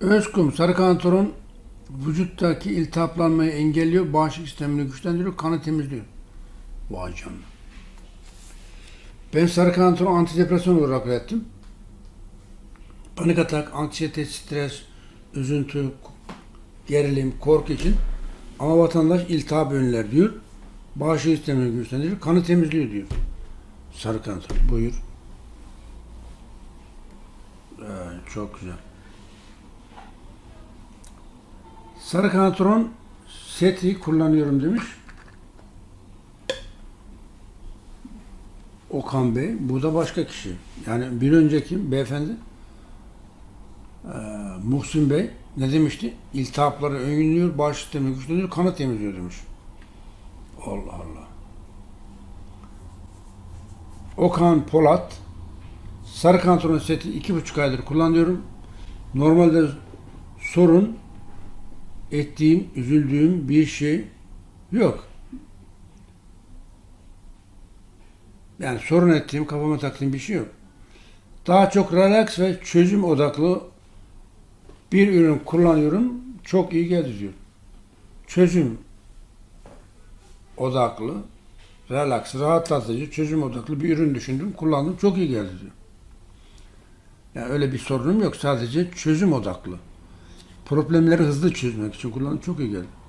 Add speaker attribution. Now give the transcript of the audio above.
Speaker 1: Özkum sarı vücuttaki iltihaplanmayı engelliyor, bağışıklık sistemini güçlendiriyor, kanı temizliyor. Vay canına. Ben sarı kantaron antidepresan olarak ürettim. Panik atak, anksiyete, stres, üzüntü, gerilim, korku için. Ama vatandaş iltihap önler diyor. Bağışıklık sistemini güçlendiriyor, kanı temizliyor diyor. Sarı. Buyur. Evet, çok güzel. Sarı kanatron seti kullanıyorum demiş. Okan Bey. Bu da başka kişi. Yani bir önceki beyefendi eee Muhsin Bey ne demişti? İltihapları önlüyor, bağış sistemi güçlendiriyor, kanı temizliyor demiş. Allah Allah. Okan Polat Sarı kantaron seti iki buçuk aydır kullanıyorum. Normalde sorun ettiğim, üzüldüğüm bir şey yok. Yani sorun ettiğim, kafama taktığım bir şey yok. Daha çok relax ve çözüm odaklı bir ürün kullanıyorum. Çok iyi geldi diyor. Çözüm odaklı, relax, rahatlatıcı, çözüm odaklı bir ürün düşündüm, kullandım. Çok iyi geldi. Yani öyle bir sorunum yok. Sadece çözüm odaklı. Problemleri hızlı çözmek için kullandım. Çok iyi geldi.